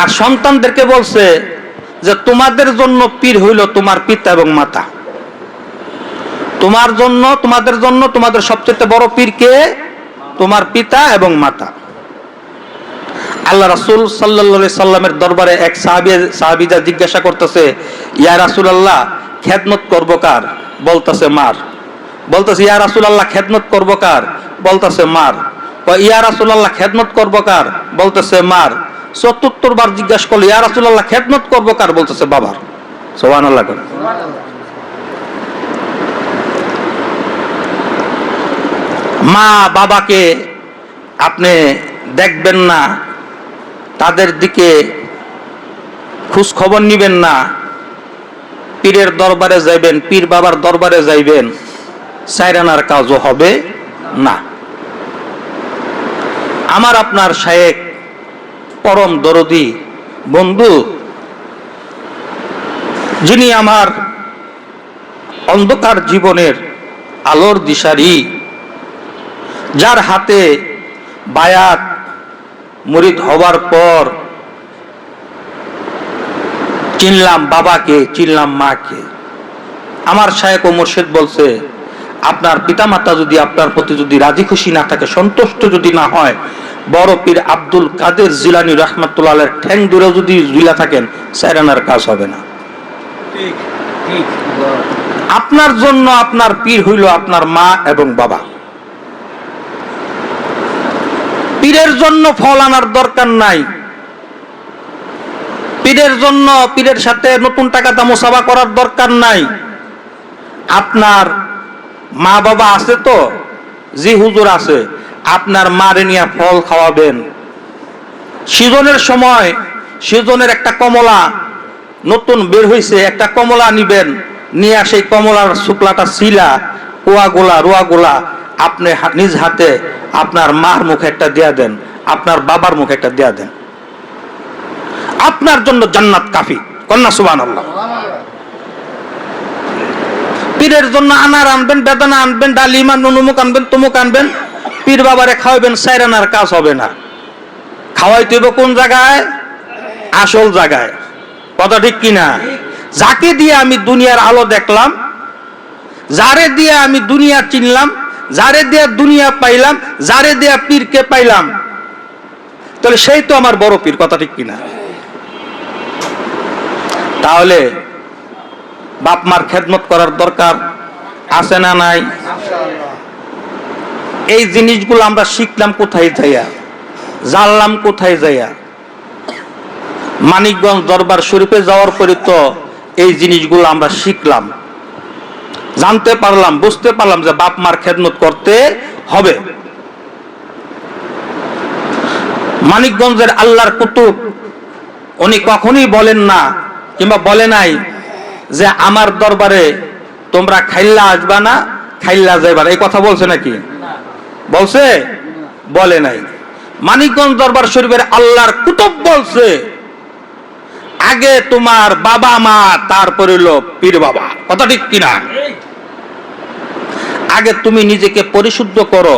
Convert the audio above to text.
আর সন্তানদেরকে বলছে যে তোমাদের জন্য পীর হইল তোমার পিতা এবং মাতা। তোমার জন্য, তোমাদের জন্য তোমাদের সবচেয়ে বড় পীর কে? তোমার পিতা এবং মাতা। আল্লাহ রাসুল সাল্লা সাল্লামের দরবারে এক সাহাবি সাহাবিজা জিজ্ঞাসা করতেছে, ইয়া রাসুল আল্লাহ খেদমত করব কার? বলতেছে, মার। বলতেছে, ইয়া রাসুল আল্লাহ খেদমত করব কার? বলতেছে, মার। ইয়া রাসুল আল্লাহ খেদমত করব কার? বলতেছে, মার। চতুর্থ বার জিজ্ঞাসা করল, ইয়া রাসুল আল্লাহ খেদমত করব কার? বলতেছে, বাবার। সোহান আল্লাহ মা বাবাকে আপনি দেখবেন না, তাদের দিকে খোঁজ খবর নিবেন না, পীরের দরবারে যাইবেন, পীর বাবার দরবারে যাইবেন, সাইরানার কাজও হবে না। আমার আপনার শায়েক পরম দরদি বন্ধু, যিনি আমার অন্ধকার জীবনের আলোর দিশারি, যার হাতে বায়াত মুরিদ হবার পর চিনলাম বাবাকে, চিনলাম মাকে। আমার শায়েক ও মুর্শেদ বলছে, আপনার পিতামাতা যদি আপনার প্রতি যদি রাজি খুশি না থাকে, সন্তুষ্ট যদি না হয় বড় পীর আব্দুল কাদের জিলানি রহমতুল্লাহ ঠ্যাং দূরে যদি জুইলা থাকেন সাইরানার কাজ হবে না। আপনার জন্য আপনার পীর হইল আপনার মা এবং বাবা। পীরের জন্য ফল আনার দরকার নাই। পীরের জন্য পীরের সাথে নতুন টাকা দামোসাবা করার দরকার নাই। আপনার মা বাবা আছে তো? জি হুজুর আছে। আপনার মারে নিয়ে ফল খাওয়াবেন। সিজনের সময় সিজনের একটা কমলা নতুন বের হয়েছে একটা কমলা নিবেন, নিয়ে সেই কমলার শুক্লাটা শিলা কোয়াগুলা রোয়াগুলা আপনি নিজ হাতে আপনার মার মুখে একটা দেয়া দেন, আপনার বাবার মুখে একটা দেয়া দেন। আপনার জন্য জান্নাত কাফি। কন্যা সুবান পীরের জন্য আনার আনবেন, বেদানা আনবেন, ডালিমা নুনুমুক আনবেন, তুমুক আনবেন। পীর বাবারে খাওয়াবেন সাইরানার কাজ হবে না। খাওয়াইতে হবে কোন জায়গায়? আসল জায়গায়। কথা ঠিক কিনা? যাকে দিয়ে আমি দুনিয়ার আলো দেখলাম, যারে দিয়ে আমি দুনিয়া চিনলাম, যারে দিয়ে দুনিয়া পাইলাম, যারে দিয়ে পীরকে পাইলাম, তাহলে সেই তো আমার বড় পীর, কথা ঠিক কিনা? তাহলে বাপ মার খেদমত করার দরকার আছে না নাই? এই জিনিসগুলো আমরা শিখলাম কোথায় যাইয়া? জানলাম কোথায় যাইয়া? মানিকগঞ্জ দরবার শরীফে যাওয়ার পরে তো এই জিনিসগুলো আমরা শিখলাম। জানতে পারলাম, বুঝতে পারলাম যে বাপ মার খেদমত করতে হবে। মানিকগঞ্জের আল্লাহর কুতুব, উনি কখনই বলেন না কিংবা বলে নাই যে আমার দরবারে তোমরা খাইল্লা আসবা না, খাইল্লা যাইবা এই কথা বলছে নাকি? বলছে? বলে নাই। মানিকগঞ্জ দরবার শরীফের আল্লাহর কুতুব বলছে, আগে তোমার বাবা মা, তারপরে হলো পীর বাবা। কথা ঠিক কিনা? আগে তুমি নিজেকে পরিশুদ্ধ করো